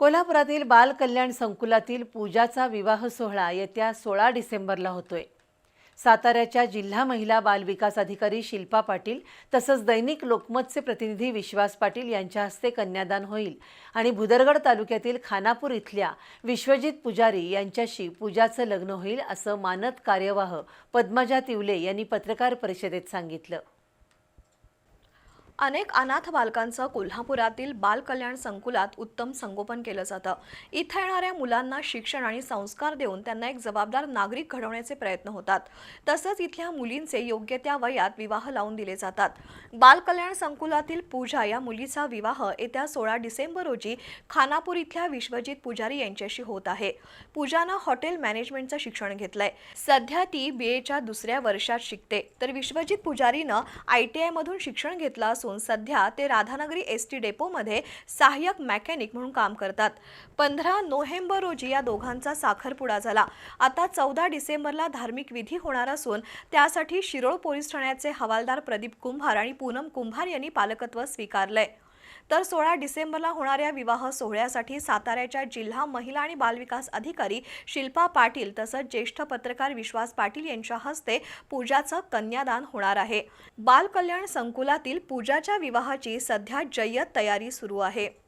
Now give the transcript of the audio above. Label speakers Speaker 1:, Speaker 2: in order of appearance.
Speaker 1: कोल्हापुरातील बाल कल्याण संकुलातील पूजाचा विवाह सोहळा येत्या सोळा डिसेंबरला होतोय. साताऱ्याच्या जिल्हा महिला बाल विकास अधिकारी शिल्पा पाटील तसंच दैनिक लोकमतचे प्रतिनिधी विश्वास पाटील यांच्या हस्ते कन्यादान होईल आणि भुदरगड तालुक्यातील खानापूर इथल्या विश्वजित पुजारी यांच्याशी पूजाचं लग्न होईल असं मानद कार्यवाह पद्मजा तिवले यांनी पत्रकार परिषदेत सांगितलं.
Speaker 2: अनेक अनाथ बालकांचं कोल्हापुरातील बालकल्याण संकुलात उत्तम संगोपन केलं जातं. इथं येणाऱ्या मुलांना शिक्षण आणि संस्कार देऊन त्यांना एक जबाबदार नागरिक घडवण्याचे प्रयत्न होतात. तसंच इथल्या मुलींचे योग्य त्या वयात विवाह लावून दिले जातात. बालकल्याण संकुलातील पूजा या मुलीचा विवाह येत्या सोळा डिसेंबर रोजी खानापूर इथल्या विश्वजित पुजारी यांच्याशी होत आहे. पूजानं हॉटेल मॅनेजमेंटचं शिक्षण घेतलंय. सध्या ती बी एच्या दुसऱ्या वर्षात शिकते. तर विश्वजित पुजारीनं आय टी आयमधून शिक्षण घेतलं असून सध्या ते राधानगरी एस टी डेपोमध्ये सहाय्यक मेकॅनिक म्हणून काम करतात. पंधरा नोव्हेंबर रोजी या दोघांचा साखरपुडा झाला. आता चौदा डिसेंबरला धार्मिक विधी होणार असून त्यासाठी शिरोळ पोलीस ठाण्याचे हवालदार प्रदीप कुंभार आणि पूनम कुंभार यांनी पालकत्व स्वीकारलंय. तर सोळा डिसेंबरला होणाऱ्या विवाह सोहळ्यासाठी साताऱ्याच्या जिल्हा महिला आणि बालविकास अधिकारी शिल्पा पाटील तसंच ज्येष्ठ पत्रकार विश्वास पाटील यांच्या हस्ते पूजाचं कन्यादान होणार आहे. बाल कल्याण संकुलातील पूजाच्या विवाहाची सध्या जय्यत तयारी सुरू आहे.